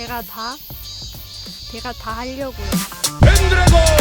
제가 다 제가 다 하려고요. 드래곤